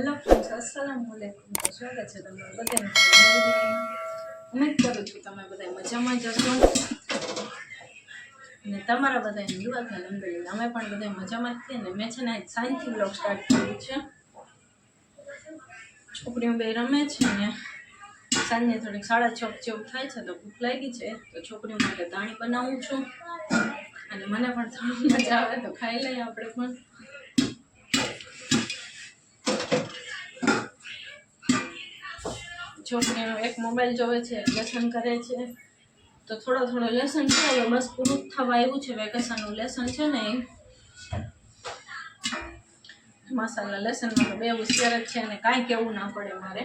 Hello friends અસલામ વાલેકુમ સ્વાગત છે તમારું બધાને ઉમેદ કરું છું તમે બધા મજામાં જ હશો. અને તમારા બધાની દુઆથી અલહમદુલિલ્લાહ અમે પણ બધા મજામાં જ છીએ. ને મેં છે ને સાંજથી બ્લોગ સ્ટાર્ટ કર્યું છે. છોકરીઓ બે રમે છે ને સાંજે થોડીક સાડા છ જેવું થાય છે તો ભૂખ લાગી છે. તો છોકરીઓ માટે દાણી બનાવું છું. અને મને પણ થોડી મજા આવે તો ખાઈ લઈએ આપણે પણ. છોકરીનો એક મોબાઈલ જોવે છે લેસન કરે છે. તો થોડો થોડો લેસન છે, હવે બસ પૂરું થવા આવ્યું છે વેકેશનનું લેસન છે ને માસાલા લેસનમાં તો બે હોશિયાર જ છે અને કાંઈ કહેવું ના પડે મારે.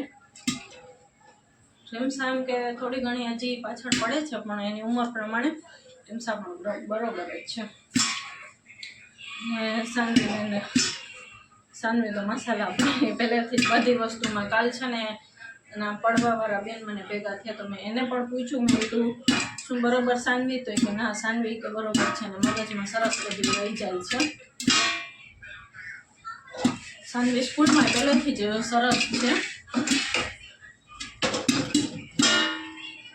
રીમસા એમ કે થોડી ઘણી હજી પાછળ પડે છે, પણ એની ઉંમર પ્રમાણે રેમસા પણ બરોબર જ છે. ને સાનવીને સાનવી તો મસાલા પહેલેથી જ બધી વસ્તુમાં કાલ છે ને એના પડવાવાળા બેન મને ભેગા થયા તો મેં એને પણ પૂછ્યું, મેં કીધું, શું બરોબર સાનવી? તો કે, ના, સાનવી કે બરોબર છે ને મગજમાં સરસ બધું રહી જાય છે. સાનવી સ્કૂલમાં પહેલેથી જ સરસ છે.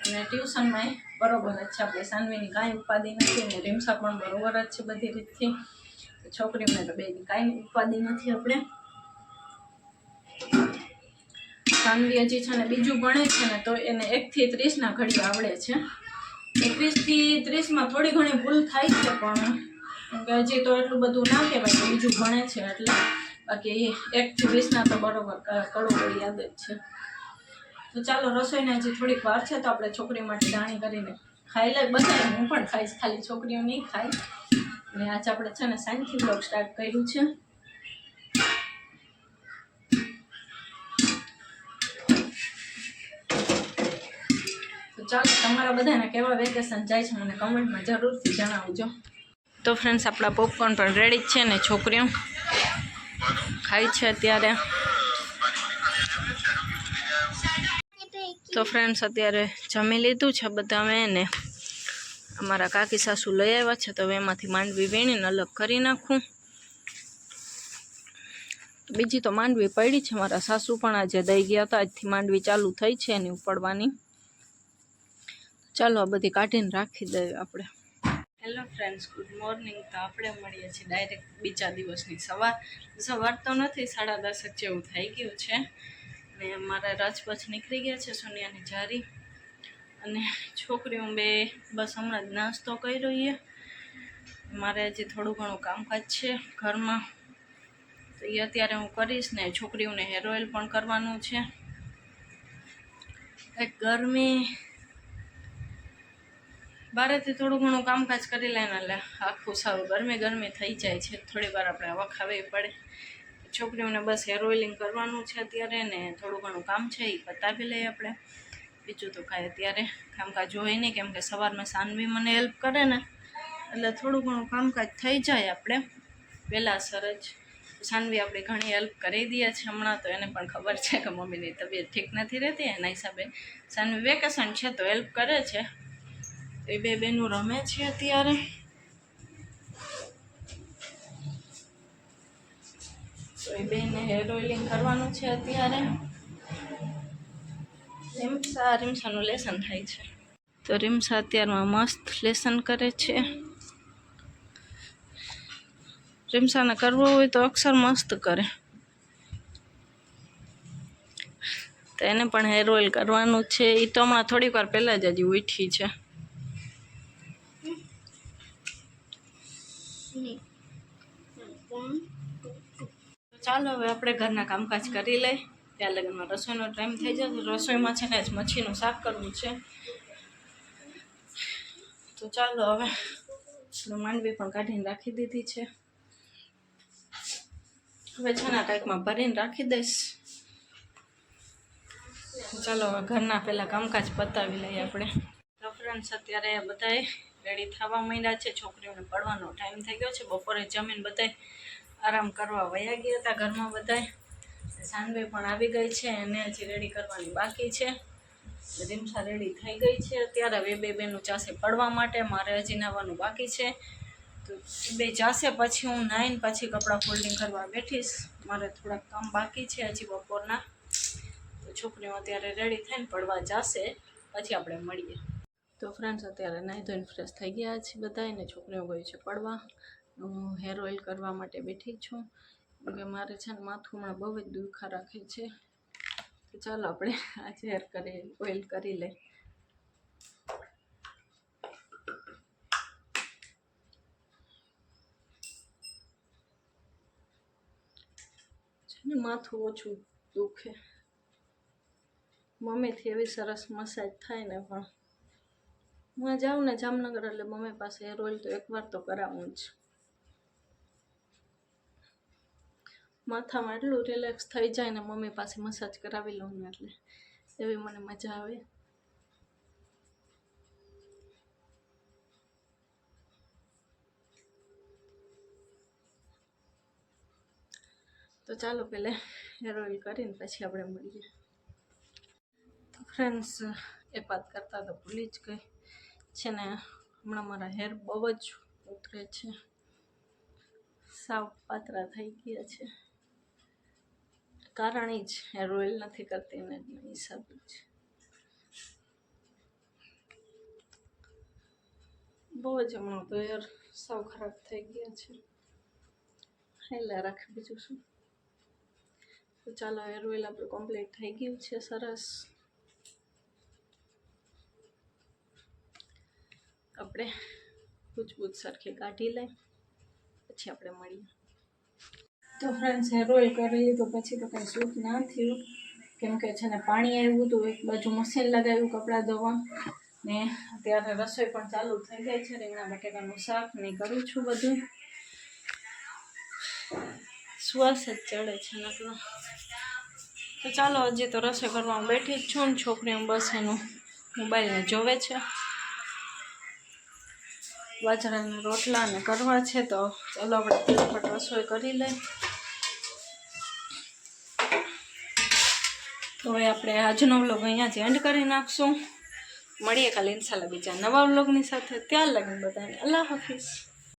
અને ટ્યુશનમાં બરોબર જ છે. આપણે સાનવીની કાંઈ ઉપાધિ નથી અને રીમસા પણ બરોબર જ છે બધી રીતથી. છોકરીઓને તો બેની કાંઈ ઉપાધિ નથી આપણે. સાનવી હજી છે ને બીજું ભણે છે ને, તો એને એકથી ત્રીસના ઘડી આવડે છે. એકવીસથી ત્રીસમાં થોડી ઘણી ભૂલ થાય છે પણ હજી તો એટલું બધું ના કહેવાય તો બીજું ભણે છે એટલે. બાકી એકથી વીસના તો બરોબર કડું કડવું યાદ જ છે. તો ચાલો, રસોઈને હજી થોડીક વાર છે તો આપણે છોકરી માટે દાણી કરીને ખાઈ લે બધા હું પણ ખાઈશ, ખાલી છોકરીઓ નહીં ખાય. અને આજે આપણે છે ને સાંજથી બ્લોગ સ્ટાર્ટ કર્યું છે. ચાલો, તમારા બધાને કેવા વેકેશન જાય છે મને કમેન્ટમાં જરૂરથી જણાવજો. તો ફ્રેન્ડ્સ આપણા પોપકોર્ન પણ રેડી જ છે ને છોકરીઓ? ખાય છે અત્યારે. તો ફ્રેન્ડ્સ અત્યારે જમી લીધું છે બધા મેં ને અમારા કાકી સાસુ લઈ આવ્યા છે, તો એમાંથી માંડવી વીણીને અલગ કરી નાખું. બીજી તો માંડવી પડી છે, મારા સાસુ પણ આજે દઈ ગયા હતા, આજથી માંડવી ચાલુ થઈ છે એની ઉપાડવાની. ચાલો આ બધી કાઢીને રાખી દઈએ આપણે. હેલો ફ્રેન્ડ્સ ગુડ મોર્નિંગ તો આપણે મળીએ છીએ ડાયરેક્ટ બીજા દિવસની સવાર. સવાર તો નથી, સાડા દસક જેવું થઈ ગયું છે. ને મારા રાજપથ નીકળી ગયા છે સોનિયાની જારી. અને છોકરીઓ બે બસ હમણાં જ નાસ્તો કરી રહીએ મારે હજી થોડું ઘણું કામકાજ છે ઘરમાં. તો એ અત્યારે હું કરીશ ને છોકરીઓને હેર ઓઇલ પણ કરવાનું છે. ગરમી બારેથી થોડું ઘણું કામકાજ કરી લઈને એટલે આખું સારું ગરમી ગરમી થઈ જાય છે. થોડી વાર આપણે ખાવી પડે. છોકરીઓને બસ હેર ઓઇલિંગ કરવાનું છે અત્યારે ને થોડું ઘણું કામ છે એ પતાવી લઈએ આપણે. બીજું તો કાંઈ અત્યારે કામકાજ હોય નહીં, કેમ કે સવારમાં સાનવી મને હેલ્પ કરે ને એટલે થોડું ઘણું કામકાજ થઈ જાય આપણે. વહેલાસર જ સાનવી આપણે ઘણી હેલ્પ કરી દઈએ છે. હમણાં તો એને પણ ખબર છે કે મમ્મીની તબિયત ઠીક નથી રહેતી. એના હિસાબે સાનવી વેકેશન છે તો હેલ્પ કરે છે. એ બે બેનું રમે છે અત્યારે. તો એ બેને હેર ઓઇલિંગ કરવાનું છે અત્યારે. રીમસા, રીમસાનું લેસન થાય છે. તો રીમસા અત્યારમાં મસ્ત લેસન કરે છે. રીમસાને કરવું હોય તો અક્ષર મસ્ત કરે. તો એને પણ હેર ઓઇલ કરવાનું છે. એ તો હમણાં થોડીક વાર પહેલાં જ હજી ઉઠી છે. ચાલો, હવે આપણે ઘરના કામકાજ કરી લઈ ત્યાં લગ્નમાં રસોઈનો ટાઈમ થઈ જશે રસોઈમાં છે ને જ મચ્છીનું શાક કરવું છે. તો ચાલો, હવે માંડવી પણ કાઢીને રાખી દીધી છે. હવે છે ને કંઈકમાં ભરીને રાખી દઈશ. ચાલો, હવે ઘરના પહેલાં કામકાજ પતાવી લઈએ આપણે. ફ્રેન્ડ્સ અત્યારે બધાએ રેડી થવા માંડ્યા છે. છોકરીઓને પડવાનો ટાઈમ થઈ ગયો છે. બપોરે જમીન બધાય આરામ કરવા વયા ગયા હતા ઘરમાં બધાય. સાનવે પણ આવી ગઈ છે. એને હજી રેડી કરવાની બાકી છે. રીમસા રેડી થઈ ગઈ છે. અત્યારે હવે બે બેનું ચાસે પડવા માટે મારે હજી નાવાનું બાકી છે. તો તો બે જાશે પછી હું નાહીને પછી કપડાં ફોલ્ડિંગ કરવા બેઠીશ. મારે થોડાક કામ બાકી છે હજી બપોરના. તો છોકરીઓ અત્યારે રેડી થઈને પડવા જશે પછી આપણે મળીએ. તો ફ્રેન્ડ્સ અત્યારે નાહી ધોઈને ફ્રેશ થઈ ગયા છે બધા એને છોકરીઓ ગઈ છે પડવા. હું હેર ઓઇલ કરવા માટે બેઠી છું. કે મારે છે ને માથું હમણાં બહુ જ દુખા રાખે છે. તો ચાલો આપણે આજે હેર કરી ઓઇલ કરી લઈએ. છે ને માથું ઓછું દુખે. મમ્મીથી એવી સરસ મસાજ થાય ને પણ. હું જાઉં ને જામનગર એટલે મમ્મી પાસે હેર ઓઇલ તો એકવાર તો કરાવવું જ. માથામાં એટલું રિલેક્સ થઈ જાય ને મમ્મી પાસે મસાજ કરાવી લઉં ને એટલે એવી મને મજા આવે. તો ચાલો પહેલે હેર ઓઇલ કરીને પછી આપણે મળીએ. તો ફ્રેન્ડ્સ એ વાત કરતા તો ભૂલી જ ગઈ. છે ને, હમણાં મારા હેર બહુ જ ઉતરે છે. સાવ પાતળા થઈ ગયા છે. કારણ એ જ હેર ઓઇલ નથી કરતી ને એના હિસાબે જ. બહુ જ હમણાં તો હેર સાવ ખરાબ થઈ ગયા છે. હેલા રાખે બીજું શું? ચાલો હેર ઓઇલ આપણું કમ્પ્લીટ થઈ ગયું છે, સરસ. આપણે પૂછપૂછ સરખી કાઢી લઈ, પછી આપણે મળીએ. તો ફ્રેન્ડ્સ હેર ઓઇલ કરી તો પછી તો કંઈ સૂટ ના થયું. કેમ કે છે ને પાણી આવ્યું હતું, એક બાજુ મશીન લગાવ્યું કપડાં ધોવા. ને અત્યારે રસોઈ પણ ચાલુ થઈ ગઈ છે રીંગણા બટેકાનું શાક ને કરું છું બધું. શ્વાસ જ ચડે છે નકરો તો ચાલો, હજી તો રસોઈ કરવા બેઠી જ છું ને છોકરીઓ બસ એનું મોબાઈલને જોવે છે. બાજરાના રોટલા અને કરવા છે, તો ચાલો આપણે ફટાફટ રસોઈ કરી લઈએ. તો હવે આપણે આજનો વ્લોગ જ એન્ડ કરી નાખશું. મળીએ કાલે ઇન્શાલ્લાહ બીજા નવા વ્લોગની સાથે. ત્યાં લગન બધાને. અલ્લાહ હાફિઝ.